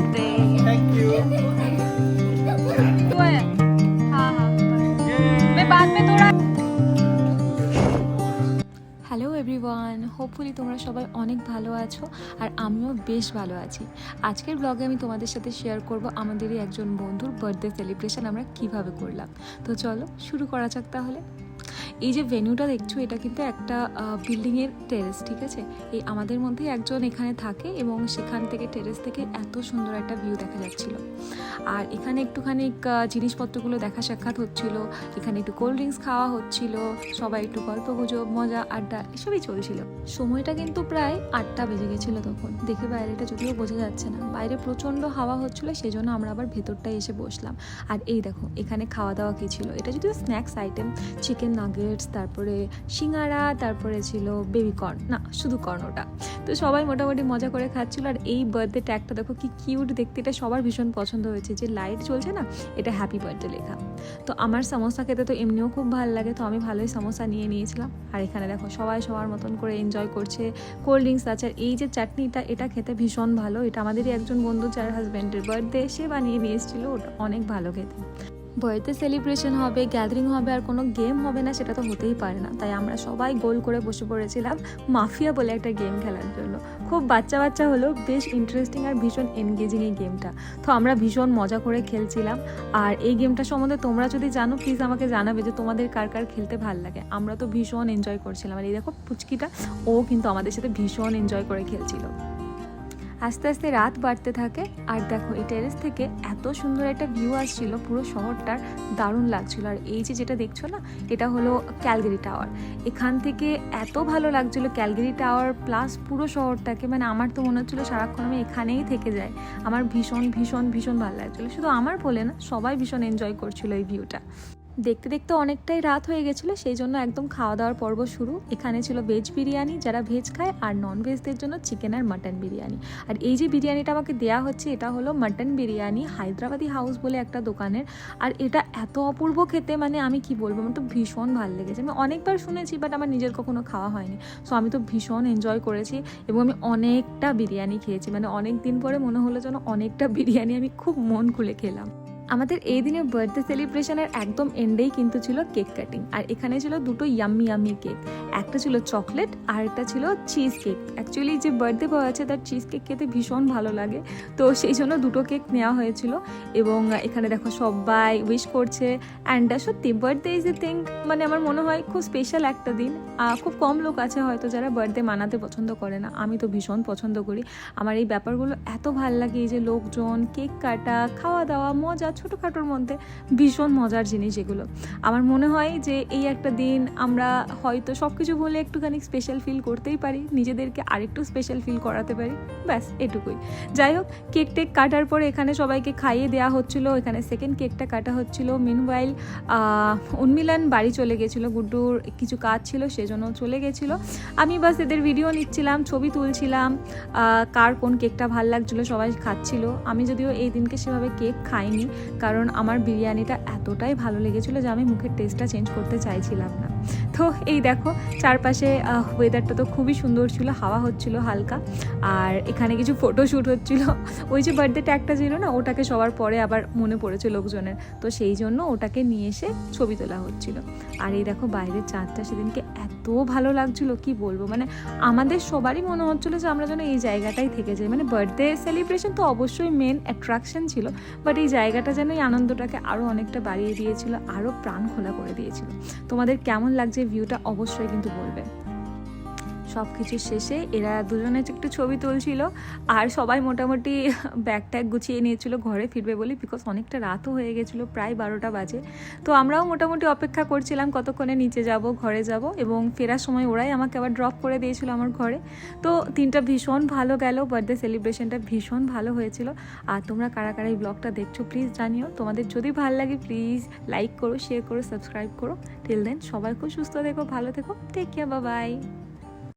Birthday thank you हुआ है हाँ हाँ मैं बाद में थोड़ा হ্যালো এভরিওয়ান হোপফুলি তোমরা সবাই অনেক ভালো আছো আর আমিও বেশ ভালো আছি আজকের ব্লগে আমি তোমাদের সাথে শেয়ার করব আমাদেরই একজন বন্ধুর বার্থডে সেলিব্রেশন আমরা কিভাবে করলাম তো চলো শুরু করা যাক তাহলে এই যে ভেন্যুটা দেখছ, এটা কিন্তু একটা বিল্ডিংয়ের টেরেস ঠিক আছে? এই আমাদের মধ্যে একজন এখানে থাকে এবং সেখান থেকে টেরেস থেকে এত সুন্দর একটা ভিউ দেখা যাচ্ছিল। আর এখানে একটুখানি জিনিসপত্রগুলো দেখা সাক্ষাৎ হচ্ছিল, এখানে একটু কোল্ড ড্রিঙ্কস খাওয়া হচ্ছিল, সবাই একটু গল্প গুজব, মজা, আড্ডা, এসবই চলছিল। সময়টা কিন্তু প্রায় আটটা বেজে গেছিল তখন। দেখে বাইরেটা যদিও বোঝা যাচ্ছে না। বাইরে প্রচণ্ড হাওয়া হচ্ছিল সেই জন্য আমরা আবার ভেতরটায় এসে বসলাম। আর এই দেখো, এখানে খাওয়া দাওয়া কী ছিল? এটা যদিও স্ন্যাক্স আইটেম চিকেন নাগেটস তারপরে সিঙ্গারা, তারপরে ছিল বেবি কর্ন না, শুধু কর্ন ওটা। তো সবাই মোটামুটি মজা করে খাচ্ছিল। আর এই বার্থডে ট্যাগটা দেখো কি কিউট দেখতে। এটা সবার ভীষণ পছন্দ হয়েছে। যে লাইট চলছে না, এটা হ্যাপি বার্থডে লেখা। তো আমার সমোসা খেতে তো এমনিও খুব ভালো লাগে। তো আমি ভালোই সমোসা নিয়ে নিয়েছিলাম। আর এখানে দেখো সবাই সবার মতন করে এনজয় করছে। কোল্ড ড্রিঙ্কস আছে। আর এই যে চাটনিটা, এটা খেতে ভীষণ ভালো। এটা আমাদেরই একজন বন্ধু, যার হাজব্যান্ডের বার্থডে সে বানিয়ে নিয়ে এসেছিল। ওটা অনেক ভালো খেতে। বার্থডে সেলিব্রেশন হবে গ্যাদারিং হবে আর কোনো গেম হবে না সেটা তো হতেই পারে না। তাই আমরা সবাই গোল করে বসে পড়েছিলাম মাফিয়া বলে একটা গেম খেলার জন্য। খুব বাচ্চা বাচ্চা হলো, বেশ ইন্টারেস্টিং আর ভীষণ এনগেজিং এই গেমটা তো আমরা ভীষণ মজা করে খেলছিলাম। আর এই গেমটা সম্বন্ধে তোমরা যদি জানো প্লিজ আমাকে জানাবে যে তোমাদের কার কার খেলতে ভালো লাগে। আমরা তো ভীষণ এনজয় করছিলাম। আর এই দেখো, পুচকিটা, ও কিন্তু আমাদের সাথে ভীষণ এনজয় করে খেলছিল। আস্তে আস্তে রাত বাড়তে থাকে। আর দেখো, এই টেরেস থেকে এত সুন্দর একটা ভিউ আসছিল, পুরো শহরটার দারুণ লাগছিল। আর এই যে যেটা দেখছ না, এটা হলো ক্যালগেরি টাওয়ার। এখান থেকে এত ভালো লাগছিল ক্যালগেরি টাওয়ার প্লাস পুরো শহরটাকে। মানে আমার তো মনে হচ্ছিল সারাক্ষণ আমি এখানেই থেকে যাই। আমার ভীষণ ভীষণ ভীষণ ভালো লাগছিল। শুধু আমার বলে না, সবাই ভীষণ এনজয় করছিল এই ভিউটা দেখতে দেখতে অনেকটাই রাত হয়ে গেছিল, সেই জন্য একদম খাওয়া দাওয়ার পর্ব শুরু। এখানে ছিল ভেজ বিরিয়ানি, যারা ভেজ খায়, আর নন ভেজদের জন্য চিকেন আর মাটন বিরিয়ানি। আর এই যে বিরিয়ানিটা আমাকে দেওয়া হচ্ছে, এটা হলো মাটন বিরিয়ানি, হায়দ্রাবাদি হাউস বলে একটা দোকানের। আর এটা এত অপূর্ব খেতে মানে আমি কি বলব, আমার তো ভীষণ ভালো লেগেছে। আমি অনেকবার শুনেছি বাট আমার নিজের কখনো খাওয়া হয়নি। সো আমি তো ভীষণ এনজয় করেছি, এবং আমি অনেকটা বিরিয়ানি খেয়েছি। মানে অনেক দিন পরে মনে হলো যেন অনেকটা বিরিয়ানি আমি খুব মন খুলে খেলাম। আমাদের এই দিনের বার্থডে সেলিব্রেশনের একদম এন্ডেই কিন্তু ছিল কেক কাটিং আর এখানে ছিল দুটো ইয়াম্মি ইয়াম্মি কেক একটা ছিল চকলেট আর একটা ছিল চিজ কেক অ্যাকচুয়ালি যে বার্থডে বয় আছে, তার চিজ কেক খেতে ভীষণ ভালো লাগে। তো সেই জন্য দুটো কেক নেওয়া হয়েছিল। এবং এখানে দেখো সবাই উইশ করছে। অ্যান্ড সত্যি বার্থডে ইজ এ থিং মানে আমার মনে হয় খুব স্পেশাল একটা দিন। খুব কম লোক আছে হয়তো যারা বার্থডে মানাতে পছন্দ করে না। আমি তো ভীষণ পছন্দ করি। আমার এই ব্যাপারগুলো এত ভালো লাগে এই যে লোকজন কেক কাটা, খাওয়া দাওয়া, মজা ছোটোখাটোর মধ্যে ভীষণ মজার জিনিস এগুলো। আমার মনে হয় যে এই একটা দিন আমরা হয়তো সব কিছু বলে একটুখানি স্পেশাল ফিল করতেই পারি, নিজেদেরকে আরেকটু স্পেশাল ফিল করাতে পারি, ব্যাস এটুকুই। যাই হোক কেক টেক কাটার পরে এখানে সবাইকে খাইয়ে দেওয়া হচ্ছিল, এখানে সেকেন্ড কেকটা কাটা হচ্ছিল। মিনওয়াইল উন্মিলন বাড়ি চলে গেছিল, গুড্ডুর কিছু কাজ ছিল সেজন্য চলে গেছিল। আমি বাস এদের ভিডিও নিচ্ছিলাম, ছবি তুলছিলাম কার কোন কেকটা ভালো লাগছিল সবাই খাচ্ছিল। আমি যদিও এই দিনকে সেভাবে কেক খাইনি কারণ আমার বিরিয়ানিটা এতটাই ভালো লেগেছিলো যে আমি মুখের টেস্টটা চেঞ্জ করতে চাইছিলাম না। তো এই দেখো, চারপাশে ওয়েদারটা তো খুবই সুন্দর ছিল, হাওয়া হচ্ছিল হালকা, আর এখানে কিছু ফটোশ্যুট হচ্ছিল। ওই যে বার্থডে ট্যাগটা ছিল না, ওটাকে সবার পরে আবার মনে পড়েছে লোকজনের। তো সেই জন্য ওটাকে নিয়ে এসে ছবি তোলা হচ্ছিল। আর এই দেখো, বাইরের চাঁদটা সেদিনকে এত ভালো লাগছিল, কি বলব? মানে আমাদের সবারই মনে হচ্ছিল যে আমরা যেন এই জায়গাটাই থেকে যাই। মানে বার্থডে সেলিব্রেশন তো অবশ্যই মেন অ্যাট্রাকশন ছিল বাট এই জায়গাটা যেন এই আনন্দটাকে আরও অনেকটা বাড়িয়ে দিয়েছিল আরও প্রাণ খোলা করে দিয়েছিল। তোমাদের কেমন লাগছে ভিউটা অবশ্যই কিন্তু বলবে। সব কিছু শেষে এরা দুজনে একটু ছবি তুলছিল আর সবাই মোটামুটি ব্যাগ ট্যাগ গুছিয়ে নিয়েছিল, ঘরে ফিরবে বলে বিকজ অনেকটা রাতও হয়ে গেছিল, প্রায় বারোটা বাজে। তো আমরাও মোটামুটি অপেক্ষা করছিলাম কতক্ষণে নিচে যাব, ঘরে যাব এবং ফেরার সময় ওরাই আমাকে আবার ড্রপ করে দিয়েছিল আমার ঘরে। তো দিনটা ভীষণ ভালো গেল বার্থডে সেলিব্রেশনটা ভীষণ ভালো হয়েছিল। আর তোমরা কারা কারা এই ব্লগটা দেখছ প্লিজ জানিও। তোমাদের যদি ভালো লাগে প্লিজ লাইক করো শেয়ার করো সাবস্ক্রাইব করো। টিল দেন সবাই খুব সুস্থ থেকো, ভালো থেকো। Take care bye